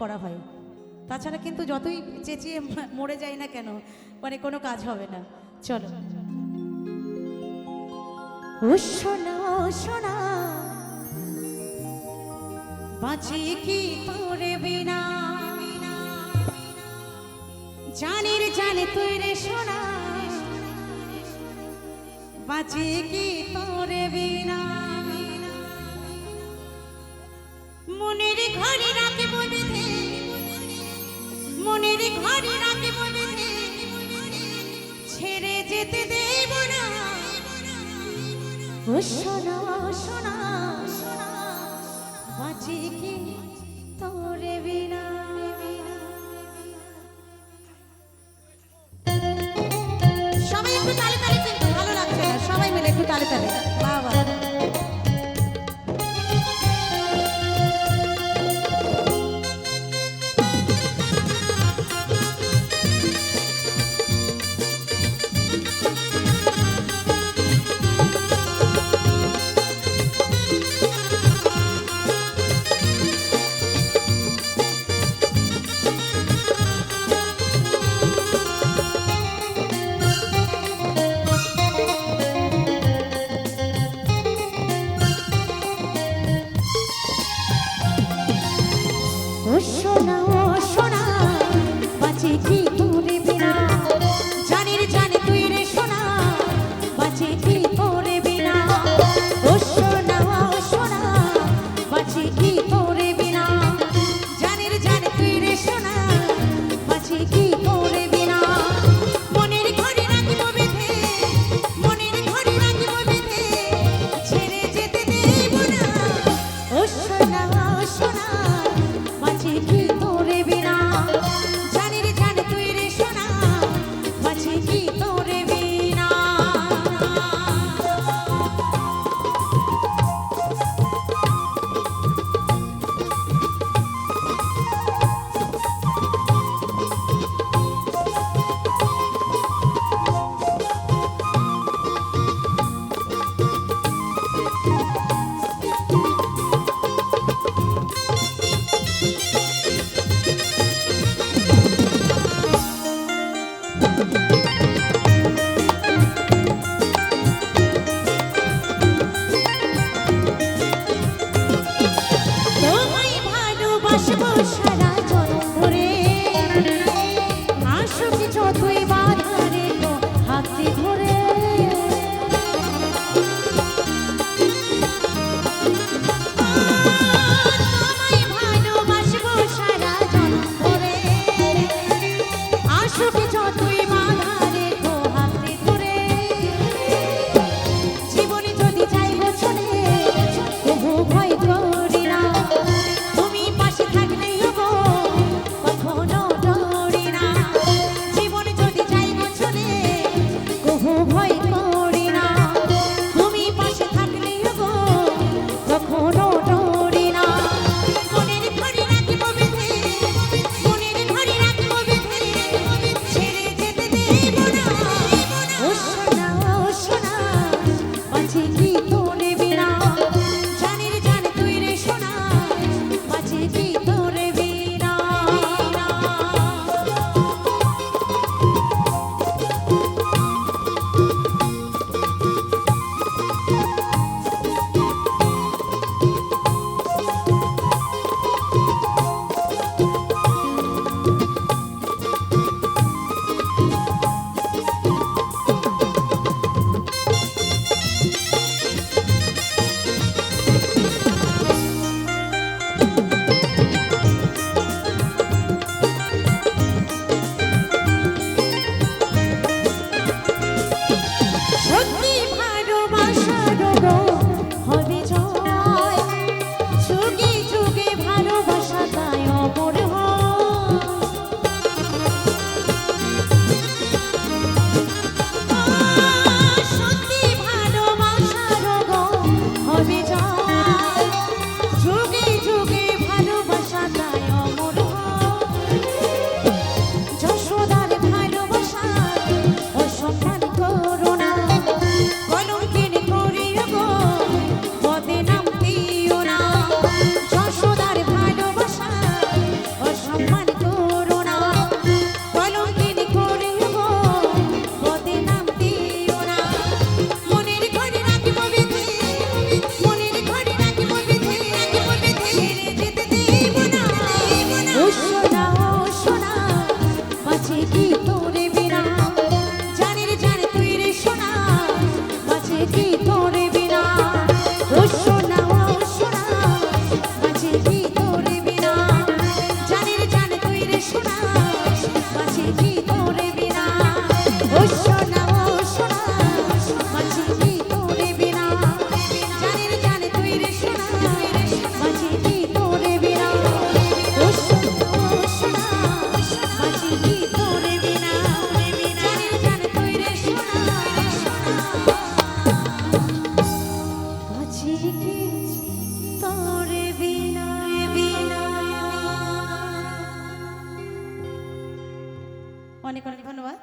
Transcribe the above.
করা হয় তাছাড়া কিন্তু যতই চেঁচিয়ে মরে যাই না কেন মানে কোনো কাজ হবে না। চলো। বাঁচি কি তোরে বিনা? জানির জানি তুই রে সোনা, বাঁচি কি তোরে বিনা? মনের ঘরে ছেড়ে যেতে দেব না। ও সোনা সোনা সোনা বাঁচি কি? সুখী যত ঝিলিকি তোরে বিনা বিনা অনেক অনেক ধন্যবাদ।